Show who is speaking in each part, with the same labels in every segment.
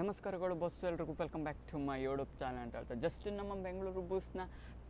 Speaker 1: ನಮಸ್ಕಾರಗಳು ಬಸ್ ಎಲ್ರಿಗೂ. Welcome back to my YouTube channel ಅಂತ ಹೇಳ್ತಾ. ಜಸ್ಟ್ ನಮ್ಮ ಬೆಂಗಳೂರು ಬಸ್ನ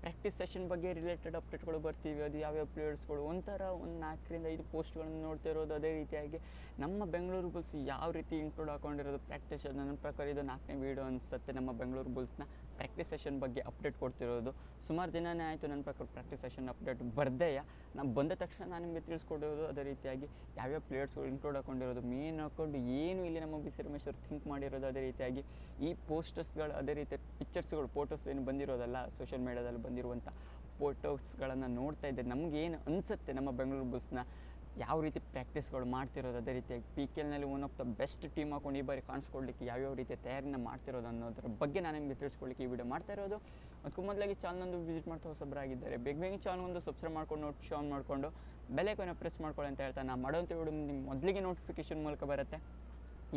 Speaker 1: ಪ್ರಾಕ್ಟೀಸ್ ಸೆಷನ್ ಬಗ್ಗೆ ರಿಲೇಟೆಡ್ ಅಪ್ಡೇಟ್ಗಳು ಬರ್ತೀವಿ. ಅದು ಯಾವ್ಯಾವ ಪ್ಲೇಯರ್ಸ್ಗಳು ಒಂಥರ ಒಂದು ನಾಲ್ಕರಿಂದ ಐದು ಪೋಸ್ಟ್ಗಳನ್ನು ನೋಡ್ತಾ ಇರೋದು ಅದೇ ರೀತಿಯಾಗಿ ನಮ್ಮ ಬೆಂಗಳೂರು ಬುಲ್ಸ್ ಯಾವ ರೀತಿ ಇನ್ಕ್ಲೂಡ್ ಹಾಕೊಂಡಿರೋದು ಪ್ರಾಕ್ಟೀಸ್ ನನ್ನ ಪ್ರಕಾರ ಇದು ನಾಲ್ಕನೇ ವೀಡಿಯೋ ಅನಿಸುತ್ತೆ ನಮ್ಮ ಬೆಂಗಳೂರು ಬುಲ್ಸ್ನ ಪ್ರಾಕ್ಟೀಸ್ ಸೆಷನ್ ಬಗ್ಗೆ ಅಪ್ಡೇಟ್ ಕೊಡ್ತಿರೋದು. ಸುಮಾರು ದಿನನೇ ಆಯಿತು ನನ್ನ ಪ್ರಕಾರ ಪ್ರಾಕ್ಟೀಸ್ ಸೆಷನ್ ಅಪ್ಡೇಟ್ ಬರ್ದೆಯ ನಾನು ಬಂದ ತಕ್ಷಣ ನಾನು ನಿಮಗೆ ತಿಳಿಸ್ಕೊಡೋದು ಅದೇ ರೀತಿಯಾಗಿ ಯಾವ್ಯಾವ ಪ್ಲೇಯರ್ಸ್ಗಳು ಇನ್ಕ್ಲೂಡ್ ಹಾಕೊಂಡಿರೋದು. ಮೇನ್ ಹಾಕೊಂಡು ಏನು ಇಲ್ಲಿ ನಮ್ಮ ಬಿ ಸಿ ಅವರು ಥಿಂಕ್ ಮಾಡಿರೋದು ಅದೇ ರೀತಿಯಾಗಿ ಈ ಪೋಸ್ಟರ್ಸ್ಗಳು, ಅದೇ ರೀತಿ ಪಿಕ್ಚರ್ಸ್ಗಳು, ಫೋಟೋಸ್ ಏನು ಬಂದಿರೋದಲ್ಲ ಸೋಷಿಯಲ್ ಮೀಡ್ಯಾದಲ್ಲಿ ಬಂದಿರುವಂಥ ಫೋಟೋಸ್ಗಳನ್ನು ನೋಡ್ತಾ ಇದ್ದೆ ನಮ್ಗೆ ಏನು ಅನಿಸುತ್ತೆ ನಮ್ಮ ಬೆಂಗಳೂರು ಬುಲ್ಸ್ನ ಯಾವ ರೀತಿ ಪ್ರಾಕ್ಟೀಸ್ಗಳು ಮಾಡ್ತಿರೋದು, ಅದೇ ರೀತಿಯಾಗಿ P K ಎಲ್ನಲ್ಲಿ one of the best team ಹಾಕೊಂಡು ಈ ಬಾರಿ ಕಾಣಿಸ್ಕೊಡ್ಲಿಕ್ಕೆ ಯಾವ್ಯಾವ ರೀತಿ ತಯಾರಿನ ಮಾಡ್ತಿರೋದು ಅನ್ನೋದ್ರ ಬಗ್ಗೆ ನಾನು ನಿಮಗೆ ತಿಳಿಸ್ಕೊಳ್ಳಿಕ್ಕೆ ಈ ವಿಡಿಯೋ ಮಾಡ್ತಾ ಇರೋದು. ಅದಕ್ಕೂ ಮೊದಲಾಗಿ ಚಾನಲ್ನೊಂದು ವಿಸಿಟ್ ಮಾಡ್ತಾ ಹೊಸಬರಾಗಿದ್ದಾರೆ. ಬೇಗ ಬೇಗ ಚಾನಲ್ ಒಂದು ಸಬ್ಸ್ಕ್ರೈಬ್ ಮಾಡ್ಕೊಂಡು ನೋಟಿಫಿಕೇಶನ್ ಆನ್ ಮಾಡಿಕೊಂಡು ಕೊನೆ ಪ್ರೆಸ್ ಮಾಡ್ಕೊಳ್ಳಿ ಅಂತ ಹೇಳ್ತಾ, ನಾನು ಮಾಡೋಂಥ ವಿಡಿಯೋ ನಿಮ್ಮ ಮೊದಲಿಗೆ ನೋಟಿಫಿಕೇಶನ್ ಮೂಲಕ ಬರುತ್ತೆ.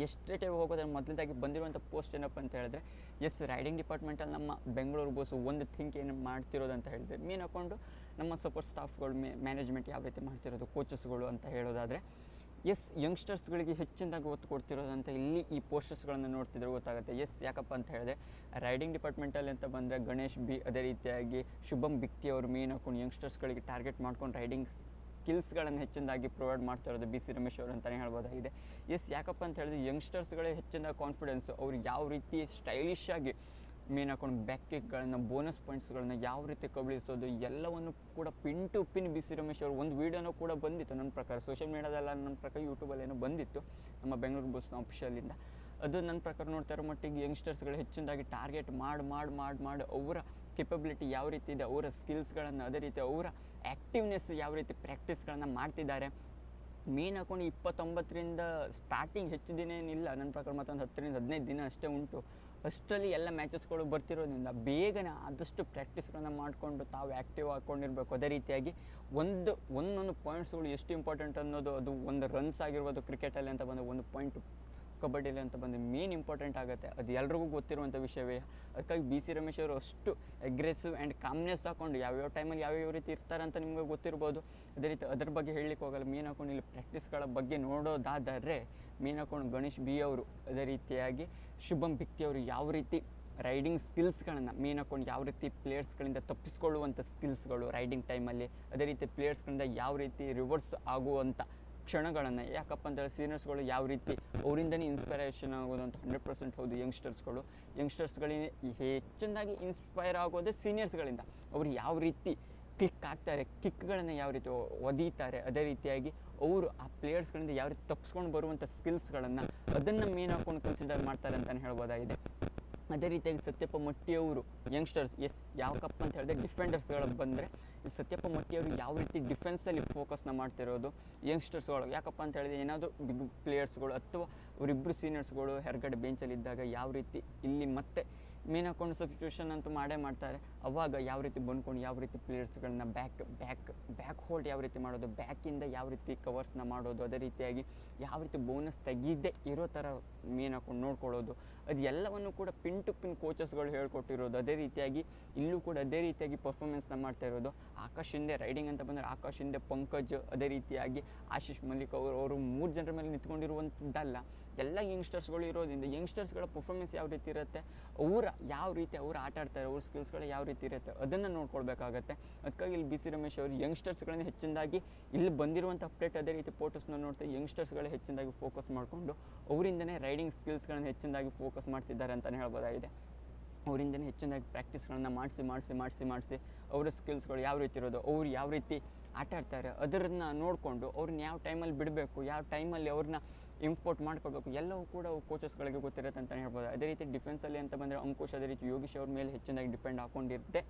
Speaker 1: ಎಷ್ಟೇ ಹೋಗೋದ್ರ ಮೊದಲದಾಗಿ ಬಂದಿರುವಂಥ ಪೋಸ್ಟ್ ಏನಪ್ಪ ಅಂತ ಹೇಳಿದ್ರೆ ಎಸ್ ರೈಡಿಂಗ್ ಡಿಪಾರ್ಟ್ಮೆಂಟಲ್ಲಿ ನಮ್ಮ ಬೆಂಗಳೂರು ಬಸ್ಸು ಒಂದು ಥಿಂಕ್ ಏನು ಮಾಡ್ತಿರೋದು ಅಂತ ಹೇಳಿದ್ರೆ ಮೀನ್ ಹಾಕೊಂಡು ನಮ್ಮ ಸಪೋರ್ಟ್ ಸ್ಟಾಫ್ಗಳು ಮೇ ಮ್ಯಾನೇಜ್ಮೆಂಟ್ ಯಾವ ರೀತಿ ಮಾಡ್ತಿರೋದು ಕೋಚಸ್ಗಳು ಅಂತ ಹೇಳೋದಾದರೆ ಎಸ್ ಯಂಗ್ಸ್ಟರ್ಸ್ಗಳಿಗೆ ಹೆಚ್ಚಿನದಾಗಿ ಒತ್ತು ಕೊಡ್ತಿರೋದಂತ ಇಲ್ಲಿ ಈ ಪೋಸ್ಟರ್ಸ್ಗಳನ್ನು ನೋಡ್ತಿದ್ರೆ ಗೊತ್ತಾಗುತ್ತೆ. ಎಸ್ ಯಾಕಪ್ಪ ಅಂತ ಹೇಳಿದ್ರೆ ರೈಡಿಂಗ್ ಡಿಪಾರ್ಟ್ಮೆಂಟಲ್ಲಿ ಅಂತ ಬಂದರೆ ಗಣೇಶ್ ಬಿ ಅದೇ ರೀತಿಯಾಗಿ ಶುಭಂ ಬಿಕ್ತಿ ಅವರು ಮೇನ್ ಹಾಕೊಂಡು ಯಂಗ್ಸ್ಟರ್ಸ್ಗಳಿಗೆ ಟಾರ್ಗೆಟ್ ಮಾಡ್ಕೊಂಡು ರೈಡಿಂಗ್ ಸ್ಕಿಲ್ಸ್ಗಳನ್ನು ಹೆಚ್ಚಿನದಾಗಿ ಪ್ರೊವೈಡ್ ಮಾಡ್ತಾ ಇರೋದು ಬಿ ಸಿ ರಮೇಶ್ ಅವರು ಅಂತಲೇ ಹೇಳ್ಬೋದಾಗಿದೆ. ಎಸ್ ಯಾಕಪ್ಪ ಅಂತ ಹೇಳಿದ್ರೆ ಯಂಗ್ಸ್ಟರ್ಸ್ಗಳೇ ಹೆಚ್ಚಿನ ಕಾನ್ಫಿಡೆನ್ಸು ಅವ್ರು ಯಾವ ರೀತಿ ಸ್ಟೈಲಿಶ್ ಆಗಿ ಮೇನ್ ಹಾಕೊಂಡು ಬ್ಯಾಕ್ ಕಿಕ್ಗಳನ್ನು ಬೋನಸ್ ಪಾಯಿಂಟ್ಸ್ಗಳನ್ನ ಯಾವ ರೀತಿ ಕಬಳಿಸೋದು, ಎಲ್ಲವನ್ನು ಕೂಡ pin to pin B C Ramesh ಅವರು ಒಂದು ವೀಡಿಯೋನೂ ಕೂಡ ಬಂದಿತ್ತು. ನನ್ನ ಪ್ರಕಾರ ಸೋಷಿಯಲ್ ಮೀಡ್ಯಾದಲ್ಲ ನನ್ನ ಪ್ರಕಾರ ಯೂಟ್ಯೂಬಲ್ಲಿ ಏನೋ ಬಂದಿತ್ತು. ನಮ್ಮ ಬೆಂಗಳೂರು ಬಸ್ನ ಆಫೀಷಿಯಲ್ಲಿಂದ ಅದು ನನ್ನ ಪ್ರಕಾರ ನೋಡ್ತಾ ಇರೋ ಮಟ್ಟಿಗೆ ಯಂಗ್ಸ್ಟರ್ಸ್ಗಳು ಹೆಚ್ಚಿನದಾಗಿ ಟಾರ್ಗೆಟ್ ಮಾಡಿ ಮಾಡಿ ಮಾಡಿ ಮಾಡಿ, ಅವರ ಕೆಪಬಿಲಿಟಿ ಯಾವ ರೀತಿ ಇದೆ, ಅವರ ಸ್ಕಿಲ್ಸ್ಗಳನ್ನು ಅದೇ ರೀತಿ ಅವರ ಆ್ಯಕ್ಟಿವ್ನೆಸ್ ಯಾವ ರೀತಿ ಪ್ರಾಕ್ಟೀಸ್ಗಳನ್ನು ಮಾಡ್ತಿದ್ದಾರೆ. ಮೇನ್ ಹಾಕೊಂಡು ಇಪ್ಪತ್ತೊಂಬತ್ತರಿಂದ ಸ್ಟಾರ್ಟಿಂಗ್ ಹೆಚ್ಚು ದಿನ ಏನಿಲ್ಲ, ನನ್ನ ಪ್ರಕಾರ ಮತ್ತೊಂದು ಹತ್ತರಿಂದ ಹದಿನೈದು ದಿನ ಅಷ್ಟೇ ಉಂಟು. ಅಷ್ಟರಲ್ಲಿ ಎಲ್ಲ ಮ್ಯಾಚಸ್ಗಳು ಬರ್ತಿರೋದ್ರಿಂದ ಬೇಗನೆ ಆದಷ್ಟು ಪ್ರ್ಯಾಕ್ಟೀಸ್ಗಳನ್ನು ಮಾಡಿಕೊಂಡು ತಾವು ಆ್ಯಕ್ಟಿವ್ ಹಾಕ್ಕೊಂಡಿರ್ಬೇಕು ಅದೇ ರೀತಿಯಾಗಿ ಒಂದು, ಒಂದೊಂದು ಪಾಯಿಂಟ್ಸ್ಗಳು ಎಷ್ಟು ಇಂಪಾರ್ಟೆಂಟ್ ಅನ್ನೋದು, ಅದು ಒಂದು ರನ್ಸ್ ಆಗಿರ್ಬೋದು ಕ್ರಿಕೆಟಲ್ಲಿ ಅಂತ ಬಂದು ಒಂದು ಪಾಯಿಂಟ್ ಕಬಡ್ಡಿಲಿ ಅಂತ ಬಂದು ಮೇನ್ ಇಂಪಾರ್ಟೆಂಟ್ ಆಗುತ್ತೆ. ಅದು ಎಲ್ರಿಗೂ ಗೊತ್ತಿರುವಂಥ ವಿಷಯವೇ. ಅದಕ್ಕಾಗಿ ಬಿ ಸಿ ರಮೇಶ್ ಅವರು ಅಷ್ಟು ಅಗ್ರೆಸಿವ್ ಆ್ಯಂಡ್ ಕಾಮ್ನೆಸ್ ಹಾಕೊಂಡು ಯಾವ್ಯಾವ ಟೈಮಲ್ಲಿ ಯಾವ್ಯಾವ ರೀತಿ ಇರ್ತಾರೆ ಅಂತ ನಿಮಗೆ ಗೊತ್ತಿರ್ಬೋದು. ಅದೇ ರೀತಿ ಅದ್ರ ಬಗ್ಗೆ ಹೇಳಲಿಕ್ಕೆ ಹೋಗಲ್ಲ. ಮೇನ್ ಹಾಕೊಂಡು ಇಲ್ಲಿ ಪ್ರಾಕ್ಟೀಸ್ಗಳ ಬಗ್ಗೆ ನೋಡೋದಾದರೆ ಮೇನ್ ಹಾಕೊಂಡು ಗಣೇಶ್ ಬಿ ಅವರು ಅದೇ ರೀತಿಯಾಗಿ ಶುಭಂ ಭಿಕ್ತಿ ಅವರು ಯಾವ ರೀತಿ ರೈಡಿಂಗ್ ಸ್ಕಿಲ್ಸ್ಗಳನ್ನು ಮೇನ್ ಹಾಕೊಂಡು ಯಾವ ರೀತಿ ಪ್ಲೇಯರ್ಸ್ಗಳಿಂದ ತಪ್ಪಿಸ್ಕೊಳ್ಳುವಂಥ ಸ್ಕಿಲ್ಸ್ಗಳು ರೈಡಿಂಗ್ ಟೈಮಲ್ಲಿ ಅದೇ ರೀತಿ ಪ್ಲೇಯರ್ಸ್ಗಳಿಂದ ಯಾವ ರೀತಿ ರಿವರ್ಸ್ ಆಗುವಂಥ ಕ್ಷಣಗಳನ್ನು, ಯಾಕಪ್ಪ ಅಂತೇಳಿ ಸೀನಿಯರ್ಸ್ಗಳು ಯಾವ ರೀತಿ ಅವರಿಂದನೇ ಇನ್ಸ್ಪಿರೇಷನ್ ಆಗೋದು ಅಂತ ಹಂಡ್ರೆಡ್ ಪರ್ಸೆಂಟ್ ಹೌದು ಯಂಗ್ಸ್ಟರ್ಸ್ಗಳು ಯಂಗ್ಸ್ಟರ್ಸ್ಗಳಿಗೆ ಹೆಚ್ಚಿನದಾಗಿ ಇನ್ಸ್ಪೈರ್ ಆಗೋದೇ ಸೀನಿಯರ್ಸ್ಗಳಿಂದ ಅವರು ಯಾವ ರೀತಿ ಕ್ಲಿಕ್ ಆಗ್ತಾರೆ ಕಿಕ್ಗಳನ್ನು ಯಾವ ರೀತಿ ಒದೀತಾರೆ, ಅದೇ ರೀತಿಯಾಗಿ ಅವರು ಆ ಪ್ಲೇಯರ್ಸ್ಗಳಿಂದ ಯಾವ ರೀತಿ ತಪ್ಪಿಸ್ಕೊಂಡು ಬರುವಂಥ ಸ್ಕಿಲ್ಸ್ಗಳನ್ನು ಅದನ್ನು ಮೇನ್ ಹಾಕೊಂಡು ಕನ್ಸಿಡರ್ ಮಾಡ್ತಾರೆ ಅಂತಲೇ ಹೇಳ್ಬೋದಾಗಿದೆ. ಅದೇ ರೀತಿಯಾಗಿ ಸತ್ಯಪ್ಪ ಮಟ್ಟಿಯವರು ಯಂಗ್ಸ್ಟರ್ಸ್ ಎಸ್ ಯಾವ ಕಪ್ ಅಂತ ಹೇಳಿದ್ರೆ ಡಿಫೆಂಡರ್ಸ್ಗಳು ಬಂದರೆ ಸತ್ಯಪ್ಪ ಮಟ್ಟಿಯವರು ಯಾವ ರೀತಿ ಡಿಫೆನ್ಸಲ್ಲಿ ಫೋಕಸ್ನ ಮಾಡ್ತಿರೋದು ಯಂಗ್ಸ್ಟರ್ಸ್ಗಳು ಯಾಕಪ್ಪ ಅಂತ ಹೇಳಿದ್ರೆ ಏನಾದರೂ ಬಿಗ್ ಪ್ಲೇಯರ್ಸ್ಗಳು ಅಥವಾ ಅವರಿಬ್ಬರು ಸೀನಿಯರ್ಸ್ಗಳು ಹೊರಗಡೆ ಬೆಂಚಲ್ಲಿ ಇದ್ದಾಗ ಯಾವ ರೀತಿ ಇಲ್ಲಿ ಮತ್ತೆ ಮೇನ್ ಹಾಕೊಂಡು ಸಬ್ಸ್ಟಿಟ್ಯೂಷನ್ ಅಂತೂ ಮಾಡೇ ಮಾಡ್ತಾರೆ. ಅವಾಗ ಯಾವ ರೀತಿ ಬಂದ್ಕೊಂಡು ಯಾವ ರೀತಿ ಪ್ಲೇಯರ್ಸ್ಗಳನ್ನ ಬ್ಯಾಕ್ ಬ್ಯಾಕ್ ಬ್ಯಾಕ್ ಹೋಲ್ಡ್ ಯಾವ ರೀತಿ ಮಾಡೋದು ಬ್ಯಾಕಿಂದ ಯಾವ ರೀತಿ ಕವರ್ಸ್ನ ಮಾಡೋದು, ಅದೇ ರೀತಿಯಾಗಿ ಯಾವ ರೀತಿ ಬೋನಸ್ ತೆಗೀದೇ ಇರೋ ಥರ ಮೇನ್ ಹಾಕೊಂಡು ನೋಡ್ಕೊಳ್ಳೋದು. ಅದು ಎಲ್ಲವನ್ನು ಕೂಡ ಪಿನ್ ಟು ಪಿನ್ ಕೋಚಸ್ಗಳು ಹೇಳ್ಕೊಟ್ಟಿರೋದು. ಅದೇ ರೀತಿಯಾಗಿ ಇಲ್ಲೂ ಕೂಡ ಅದೇ ರೀತಿಯಾಗಿ ಪರ್ಫಾರ್ಮೆನ್ಸ್ನ ಮಾಡ್ತಾ ಇರೋದು. ಆಕಾಶ್ ಹಿಂದೆ ರೈಡಿಂಗ್ ಅಂತ ಬಂದರೆ ಆಕಾಶ್ ಹಿಂದೆ ಪಂಕಜ್, ಅದೇ ರೀತಿಯಾಗಿ ಆಶೀಶ್ ಮಲ್ಲಿಕ್ ಅವರು ಅವರು ಮೂರು ಜನರ ಮೇಲೆ ನಿಂತ್ಕೊಂಡಿರುವಂಥದ್ದಲ್ಲ. ಎಲ್ಲ ಯಂಗ್ಸ್ಟರ್ಸ್ಗಳು ಇರೋದ್ರಿಂದ ಯಂಗ್ಸ್ಟರ್ಸ್ಗಳ ಪರ್ಫಾರ್ಮೆನ್ಸ್ ಯಾವ ರೀತಿ ಇರುತ್ತೆ, ಅವರ ಯಾವ ರೀತಿ ಅವ್ರು ಆಟ ಆಡ್ತಾರೆ, ಅವ್ರ ಸ್ಕಿಲ್ಸ್ಗಳು ಯಾವ ರೀತಿ ಇರುತ್ತೆ ಅದನ್ನು ನೋಡ್ಕೊಳ್ಬೇಕಾಗತ್ತೆ. ಅದಕ್ಕಾಗಿ ಇಲ್ಲಿ ಬಿ ಸಿ ರಮೇಶ್ ಅವರು ಯಂಗ್ಸ್ಟರ್ಸ್ಗಳನ್ನ ಹೆಚ್ಚಿನದಾಗಿ ಇಲ್ಲಿ ಬಂದಿರುವಂಥ ಅಪ್ಡೇಟ್ ಅದೇ ರೀತಿ ಫೋಟೋಸ್ನ ನೋಡ್ತಾ ಯಂಗ್ಸ್ಟರ್ಸ್ಗಳೇ ಹೆಚ್ಚಿನದಾಗಿ ಫೋಕಸ್ ಮಾಡಿಕೊಂಡು ಅವರಿಂದನೇ ರೈಡಿಂಗ್ ಸ್ಕಿಲ್ಸ್ಗಳನ್ನ ಹೆಚ್ಚಿನದಾಗಿ ಫೋಕಸ್ ಮಾಡ್ತಿದ್ದಾರೆ ಅಂತಲೇ ಹೇಳ್ಬೋದಾಗಿದೆ. ಅವರಿಂದನೇ ಹೆಚ್ಚಿನದಾಗಿ ಪ್ರಾಕ್ಟೀಸ್ಗಳನ್ನ ಮಾಡಿಸಿ ಮಾಡಿಸಿ ಮಾಡಿಸಿ ಮಾಡಿಸಿ ಅವರ ಸ್ಕಿಲ್ಸ್ಗಳು ಯಾವ ರೀತಿ ಇರೋದು, ಅವ್ರು ಯಾವ ರೀತಿ ಆಟ ಆಡ್ತಾರೆ ಅದರನ್ನ ನೋಡಿಕೊಂಡು ಅವ್ರನ್ನ ಯಾವ ಟೈಮಲ್ಲಿ ಬಿಡಬೇಕು, ಯಾವ ಟೈಮಲ್ಲಿ ಅವ್ರನ್ನ ಇಂಪೋರ್ಟ್ ಮಾಡಿಕೊಡ್ಬೇಕು ಎಲ್ಲವೂ ಕೂಡ ಕೋಚಸ್ಗಳಿಗೆ ಗೊತ್ತಿರುತ್ತೆ ಅಂತಲೇ ಹೇಳ್ಬೋದು. ಅದೇ ರೀತಿ ಡಿಫೆನ್ಸಲ್ಲಿ ಅಂತ ಬಂದರೆ ಅಂಕುಶ್, ಅದೇ ರೀತಿ ಯೋಗೀಶ್ ಅವ್ರ ಮೇಲೆ ಹೆಚ್ಚಿನದಾಗಿ ಡಿಪೆಂಡ್ ಹಾಕೊಂಡಿರುತ್ತೆ.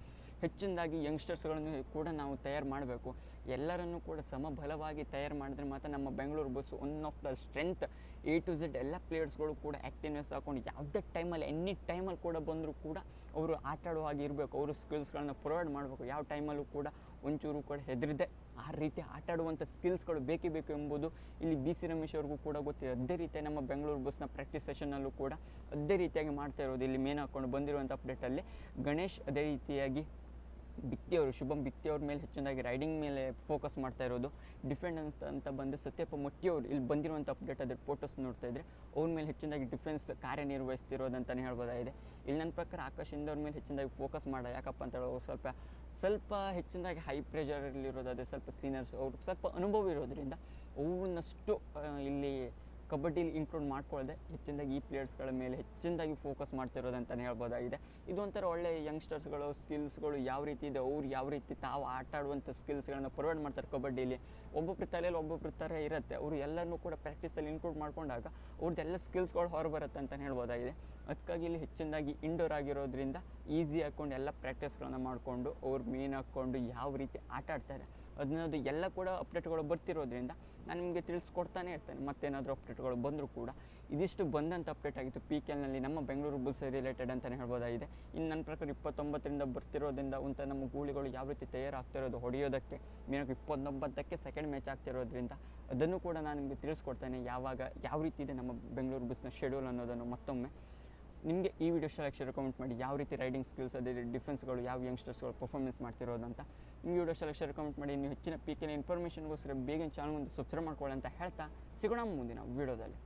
Speaker 1: ಹೆಚ್ಚಿನದಾಗಿ ಯಂಗ್ಸ್ಟರ್ಸ್ಗಳನ್ನು ಕೂಡ ನಾವು ತಯಾರು ಮಾಡಬೇಕು. ಎಲ್ಲರನ್ನೂ ಕೂಡ ಸಮಬಲವಾಗಿ ತಯಾರು ಮಾಡಿದ್ರೆ ಮಾತ್ರ ನಮ್ಮ Bengaluru bus one of the strength A to Z ಎಲ್ಲ ಪ್ಲೇಯರ್ಸ್ಗಳು ಕೂಡ ಆ್ಯಕ್ಟಿವ್ನೆಸ್ ಹಾಕೊಂಡು ಯಾವುದೇ ಟೈಮಲ್ಲಿ ಎನಿ ಟೈಮಲ್ಲಿ ಕೂಡ ಬಂದರೂ ಕೂಡ ಅವರು ಆಟ ಹಾಗೆ ಇರಬೇಕು. ಅವರು ಸ್ಕಿಲ್ಸ್ಗಳನ್ನ ಪ್ರೊವೈಡ್ ಮಾಡಬೇಕು. ಯಾವ ಟೈಮಲ್ಲೂ ಕೂಡ ಒಂಚೂರು ಕೂಡ ಹೆದರಿದೆ. ಆ ರೀತಿ ಆಟ ಆಡುವಂಥ ಸ್ಕಿಲ್ಸ್ಗಳು ಬೇಕೇ ಬೇಕು ಎಂಬುದು ಇಲ್ಲಿ ಬಿ ಸಿ ರಮೇಶ್ ಅವ್ರಿಗೂ ಕೂಡ ಗೊತ್ತಿದೆ. ಅದೇ ರೀತಿ ನಮ್ಮ ಬೆಂಗಳೂರು ಬಸ್ನ ಪ್ರಾಕ್ಟೀಸ್ ಸೆಷನಲ್ಲೂ ಕೂಡ ಅದೇ ರೀತಿಯಾಗಿ ಮಾಡ್ತಾ ಇರೋದು ಇಲ್ಲಿ ಮೇನ್ ಹಾಕ್ಕೊಂಡು ಬಂದಿರುವಂಥ ಅಪ್ಡೇಟಲ್ಲಿ ಗಣೇಶ್ ಅದೇ ರೀತಿಯಾಗಿ ಬಿಕ್ತಿ ಅವರು ಶುಭಂ ಬಿಕ್ತಿಯವ್ರ ಮೇಲೆ ಹೆಚ್ಚಿನದಾಗಿ ರೈಡಿಂಗ್ ಮೇಲೆ ಫೋಕಸ್ ಮಾಡ್ತಾ ಇರೋದು ಡಿಫೆಂಡೆನ್ಸ್ ಅಂತ ಬಂದು ಸತ್ಯಪ್ಪ ಮೊಟ್ಟಿ ಅವರು ಇಲ್ಲಿ ಬಂದಿರುವಂಥ ಅಪ್ಡೇಟ್ ಅದ್ರ ಫೋಟೋಸ್ ನೋಡ್ತಾ ಇದ್ರೆ, ಅವ್ರ ಮೇಲೆ ಹೆಚ್ಚಿನದಾಗಿ ಡಿಫೆನ್ಸ್ ಕಾರ್ಯನಿರ್ವಹಿಸ್ತಿರೋದಂತಲೇ ಹೇಳ್ಬೋದಾಗಿದೆ. ಇಲ್ಲಿ ನನ್ನ ಪ್ರಕಾರ ಆಕಾಶ್ ಇಂದ ಅವ್ರ ಮೇಲೆ ಹೆಚ್ಚಿನದಾಗಿ ಫೋಕಸ್ ಮಾಡ, ಯಾಕಪ್ಪ ಅಂತ ಹೇಳೋ ಸ್ವಲ್ಪ ಸ್ವಲ್ಪ ಹೆಚ್ಚಿನದಾಗಿ ಹೈ ಪ್ರೆಷರಲ್ಲಿರೋದಾದರೆ ಸ್ವಲ್ಪ ಸೀನಿಯರ್ಸ್ ಅವ್ರಿಗೆ ಸ್ವಲ್ಪ ಅನುಭವ ಇರೋದ್ರಿಂದ, ಅವ್ರನ್ನಷ್ಟು ಇಲ್ಲಿ ಕಬಡ್ಡಿಲಿ ಇಂಪ್ರೂವ್ ಮಾಡ್ಕೊಳ್ಳದೆ ಹೆಚ್ಚಿನದಾಗಿ ಈ ಪ್ಲೇಯರ್ಸ್ಗಳ ಮೇಲೆ ಹೆಚ್ಚಿನದಾಗಿ ಫೋಕಸ್ ಮಾಡ್ತಿರೋದಂತಲೇ ಹೇಳ್ಬೋದಾಗಿದೆ. ಇದೊಂಥರ ಒಳ್ಳೆ ಯಂಗ್ಸ್ಟರ್ಸ್ಗಳು ಸ್ಕಿಲ್ಸ್ಗಳು ಯಾವ ರೀತಿ ಇದೆ, ಅವ್ರು ಯಾವ ರೀತಿ ತಾವು ಆಟ ಆಡುವಂಥ ಸ್ಕಿಲ್ಸ್ಗಳನ್ನ ಪ್ರೊವೈಡ್ ಮಾಡ್ತಾರೆ ಕಬಡ್ಡಿಲಿ. ಒಬ್ಬೊಬ್ಬರ ತಲೆಯಲ್ಲಿ ಒಬ್ಬೊಬ್ಬರ ಥರ ಇರುತ್ತೆ. ಅವರು ಎಲ್ಲರನ್ನೂ ಕೂಡ ಪ್ರಾಕ್ಟೀಸಲ್ಲಿ ಇನ್ಕ್ಲೂಡ್ ಮಾಡ್ಕೊಂಡಾಗ ಅವ್ರದ್ದೆಲ್ಲ ಸ್ಕಿಲ್ಸ್ಗಳು ಹೊರ ಬರುತ್ತೆ ಅಂತಲೇ ಹೇಳ್ಬೋದಾಗಿದೆ. ಅದಕ್ಕಾಗಿ ಇಲ್ಲಿ ಹೆಚ್ಚಿನದಾಗಿ ಇಂಡೋರ್ ಆಗಿರೋದ್ರಿಂದ ಈಸಿ ಹಾಕ್ಕೊಂಡು ಎಲ್ಲ ಪ್ರಾಕ್ಟೀಸ್ಗಳನ್ನ ಮಾಡಿಕೊಂಡು ಅವ್ರು ಮೇನ್ ಹಾಕ್ಕೊಂಡು ಯಾವ ರೀತಿ ಆಟ ಆಡ್ತಾರೆ ಅದನ್ನದು ಎಲ್ಲ ಕೂಡ ಅಪ್ಡೇಟ್ಗಳು ಬರ್ತಿರೋದ್ರಿಂದ ನಾನು ನಿಮಗೆ ತಿಳಿಸ್ಕೊಡ್ತಾನೆ ಇರ್ತೇನೆ. ಮತ್ತೇನಾದರೂ ಅಪ್ಡೇಟ್ಗಳು ಬಂದರೂ ಕೂಡ ಇದಿಷ್ಟು ಬಂದಂಥ ಅಪ್ಡೇಟ್ ಆಗಿತ್ತು. ಪಿ ಕೆ ಎಲ್ನಲ್ಲಿ ನಮ್ಮ ಬೆಂಗಳೂರು ಬುಲ್ಸ್ ರಿಲೇಟೆಡ್ ಅಂತಲೇ ಹೇಳ್ಬೋದಾಗಿದೆ. ಇನ್ನು ನನ್ನ ಪ್ರಕಾರ ಇಪ್ಪತ್ತೊಂಬತ್ತರಿಂದ ಬರ್ತಿರೋದ್ರಿಂದ ಅಂತ ನಮ್ಮ ಗೂಳಿಗಳು ಯಾವ ರೀತಿ ತಯಾರಾಗ್ತಿರೋದು ಹೊಡೆಯೋದಕ್ಕೆ ಮೇನಾಗಿ ಇಪ್ಪತ್ತೊಂಬತ್ತಕ್ಕೆ ಸೆಕೆಂಡ್ ಮ್ಯಾಚ್ ಆಗ್ತಿರೋದ್ರಿಂದ ಅದನ್ನು ಕೂಡ ನಾನು ನಿಮಗೆ ತಿಳಿಸ್ಕೊಡ್ತೇನೆ. ಯಾವಾಗ, ಯಾವ ರೀತಿ ಇದೆ ನಮ್ಮ ಬೆಂಗಳೂರು ಬುಲ್ಸ್ನ ಶೆಡ್ಯೂಲ್ ಅನ್ನೋದನ್ನು ಮತ್ತೊಮ್ಮೆ. ನಿಮಗೆ ಈ ವಿಡಿಯೋ ಸೆಲೆಕ್ಷನ್ ರೆಕಮೆಂಡ್ ಮಾಡಿ ಯಾವ ರೀತಿ ರೈಡಿಂಗ್ ಸ್ಕಿಲ್ಸ್ ಅದೇ ಡಿಫೆನ್ಸ್ಗಳು ಯಾವ ಯಂಗ್ಸ್ಟರ್ಸ್ಗಳು ಪರ್ಫಾರ್ಮೆನ್ಸ್ ಮಾಡ್ತಿರೋದಂತ ನಿಮ್ಗೆ ವಿಡಿಯೋ ಸೆಲೆಕ್ಷನ್ ರೆಕಮೆಂಡ್ ಮಾಡಿ. ನೀವು ಹೆಚ್ಚಿನ ಪೀಕಿನ ಇನ್ಫಾರ್ಮೇಷನ್ಗೋಸ್ಕರ ಬೇಗ ಚಾನಲ್ ಒಂದು ಸಬ್ಸ್ಕ್ರೈಬ್ ಮಾಡ್ಕೊಳ್ಳಿ ಅಂತ ಹೇಳ್ತಾ ಸಿಗೋಣ ಮುಂದಿನ ವಿಡಿಯೋದಲ್ಲಿ